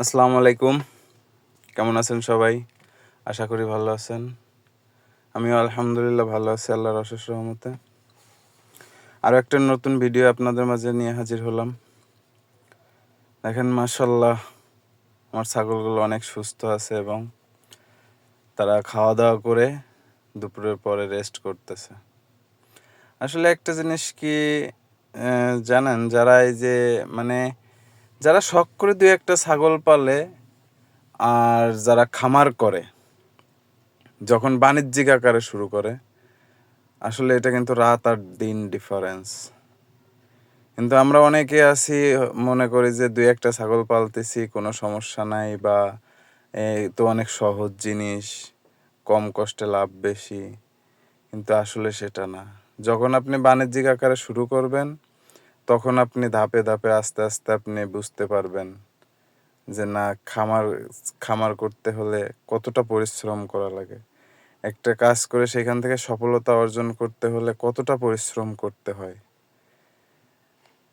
আসসালামু আলাইকুম। কেমন আছেন সবাই? আশা করি ভালো আছেন। আমিও আলহামদুলিল্লাহ ভালো আছি, আল্লাহর অশেষ রহমতে। আরও একটা নতুন ভিডিও আপনাদের মাঝে নিয়ে হাজির হলাম। দেখেন মাশাল্লাহ আমার ছাগলগুলো অনেক সুস্থ আছে এবং তারা খাওয়া দাওয়া করে দুপুরের পরে রেস্ট করতেছে। আসলে একটা জিনিস কি জানেন, যারা এই যে মানে যারা শখ করে দুই একটা ছাগল পালে আর যারা খামার করে, যখন বাণিজ্যিক আকারে শুরু করে, আসলে এটা কিন্তু রাত আর দিন ডিফারেন্স কিন্তু আমরা অনেকে আছি, মনে করি যে দুই একটা ছাগল পালতেছি, কোনো সমস্যা নাই বা তো অনেক সহজ জিনিস, কম কষ্টে লাভ বেশি, কিন্তু আসলে সেটা না। যখন আপনি বাণিজ্যিক আকারে শুরু করবেন তখন আপনি ধাপে ধাপে আস্তে আস্তে আপনি বুঝতে পারবেন যে না, খামার খামার করতে হলে কতটা পরিশ্রম করা লাগে। একটা কাজ করে সেখান থেকে সফলতা অর্জন করতে হলে কতটা পরিশ্রম করতে হয়।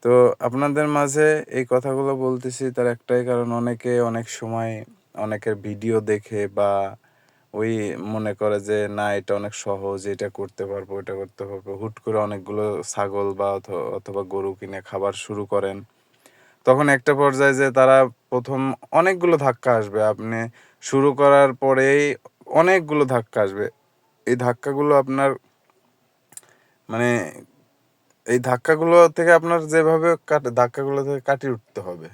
তো আপনাদের মাঝে এই কথাগুলো বলতেছি, তার একটাই কারণ, অনেকে অনেক সময় অনেকের ভিডিও দেখে বা ওই মনে করে যে, না, এটা অনেক সহজ, এটা করতে পারব এটা করতে পারব হুট করে অনেকগুলো ছাগল বা অথ- অথবা গরু কিনে খাবার শুরু করেন। তখন একটা পর্যায়ে যে তারা প্রথম অনেকগুলো ধাক্কা আসবে। আপনি শুরু করার পরেই অনেকগুলো ধাক্কা আসবে। এই ধাক্কাগুলো আপনার মানে এই ধাক্কাগুলো থেকে আপনার যেভাবে কাট, ধাক্কাগুলো থেকে কাটিয়ে উঠতে হবে।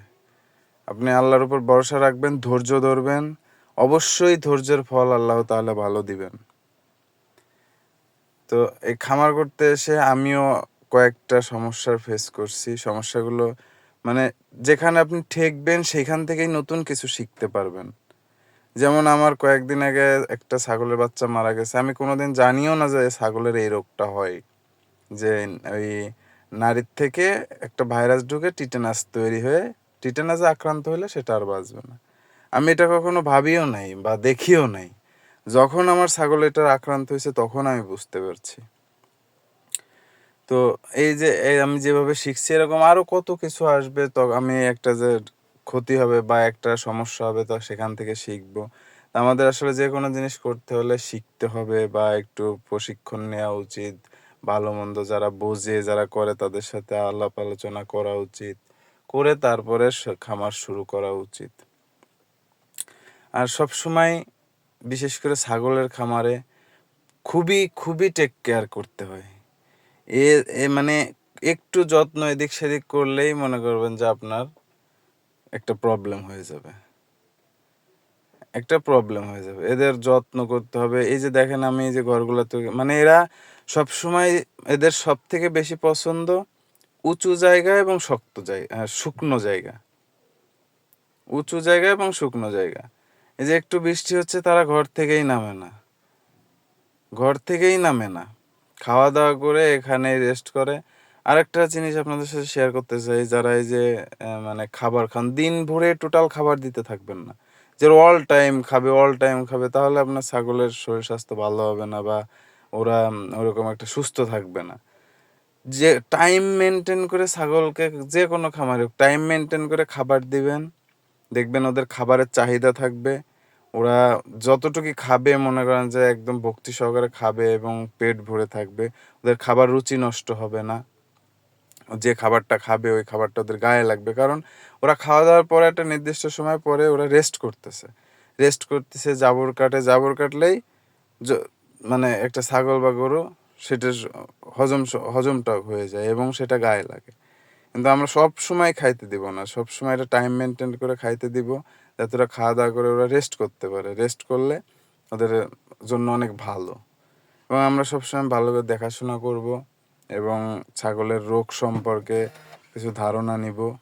আপনি আল্লাহর উপর ভরসা রাখবেন, ধৈর্য ধরবেন। অবশ্যই ধৈর্যের ফল আল্লাহ তাআলা ভালো দিবেন। তো এই খামার করতে এসে আমিও কয়েকটা সমস্যার ফেস করছি। সমস্যাগুলো মানে যেখানে আপনি ঠেকবেন সেখান থেকেই নতুন কিছু শিখতে পারবেন। যেমন আমার কয়েকদিন আগে একটা ছাগলের বাচ্চা মারা গেছে। আমি কোনোদিন জানিও না যে ছাগলের এই রোগটা হয়। যে ওই নারীর থেকে একটা ভাইরাস ঢুকে টিটেনাস তৈরি হয়ে, টিটেনাসে আক্রান্ত হলে সেটা আর বাঁচবে না। আমি এটা কখনো ভাবিও নাই বা দেখিও নাই। যখন আমার ছাগল এটার আক্রান্ত হয়েছে, তখন আমি বুঝতে পারছি। তো এই যে আমি যেভাবে শিখছি, এরকম আরও কত কিছু আসবে, তো আমি একটা যে ক্ষতি হবে বা একটা সমস্যা হবে, তো সেখান থেকে শিখব। আমাদের আসলে যে কোনো জিনিস করতে হলে শিখতে হবে বা একটু প্রশিক্ষণ নেওয়া উচিত। ভালো মন্দ যারা বোঝে, যারা করে, তাদের সাথে আলাপ আলোচনা করা উচিত। করে তারপরে খামার শুরু করা উচিত। আর সব সময় বিশেষ করে ছাগলের খামারে খুবই খুবই টেক কেয়ার করতে হয়। এ এ মানে একটু যত্ন এদিক সেদিক করলেই মনে করবেন যে আপনার একটা প্রবলেম হয়ে যাবে। একটা প্রবলেম হয়ে যাবে। এদের যত্ন করতে হবে। এই যে দেখেন আমি এই যে ঘরগুলো তৈরি মানে এরা সব সময় এদের সব থেকে বেশি পছন্দ উঁচু জায়গা এবং শক্ত জায়গা শুকনো জায়গা। উঁচু জায়গা এবং শুকনো জায়গা। এই যে একটু বৃষ্টি হচ্ছে, তারা ঘর থেকেই নামে না। ঘর থেকেই নামে না। খাওয়া দাওয়া করে এখানে রেস্ট করে। আরেকটা জিনিস আপনাদের সাথে শেয়ার করতে চাই, যারা এই যে মানে খাবার খান, দিন ভরে টোটাল খাবার দিতে থাকবেন না। যে অল টাইম খাবে অল টাইম খাবে, তাহলে আপনার ছাগলের শরীর স্বাস্থ্য ভালো হবে না বা ওরা ওরকম একটা সুস্থ থাকবে না। যে টাইম মেনটেন করে ছাগলকে যে কোনো খামারে টাইম মেনটেন করে খাবার দিবেন। দেখবেন ওদের খাবারের চাহিদা থাকবে। ওরা যতটুকু খাবে, মনে করেন যে একদম ভক্তি সহকারে খাবে এবং পেট ভরে থাকবে, ওদের খাবার রুচি নষ্ট হবে না। যে খাবারটা খাবে, ওই খাবারটা ওদের গায়ে লাগবে। কারণ ওরা খাওয়া দাওয়ার পরে একটা নির্দিষ্ট সময় পরে ওরা রেস্ট করতেছে। রেস্ট করতেছে, জাবর কাটে। জাবর কাটলেই মানে একটা ছাগল বা গরু সেটার হজম হজমটা হয়ে যায় এবং সেটা গায়ে লাগে। কিন্তু আমরা সব সময় খাইতে দিব না। সব সময় এটা টাইম মেনটেন করে খাইতে দিব। যাতে ওরা খাওয়া দাওয়া করে ওরা রেস্ট করতে পারে। রেস্ট করলে ওদের জন্য অনেক ভালো। এবং আমরা সবসময় ভালো করে দেখাশোনা করব এবং ছাগলের রোগ সম্পর্কে কিছু ধারণা নিব।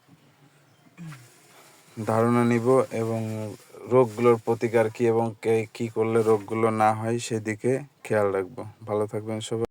ধারণা নিব এবং রোগগুলোর প্রতিকার কি এবং কে, কি করলে রোগগুলো না হয় সেদিকে খেয়াল রাখব। ভালো থাকবেন সবাই।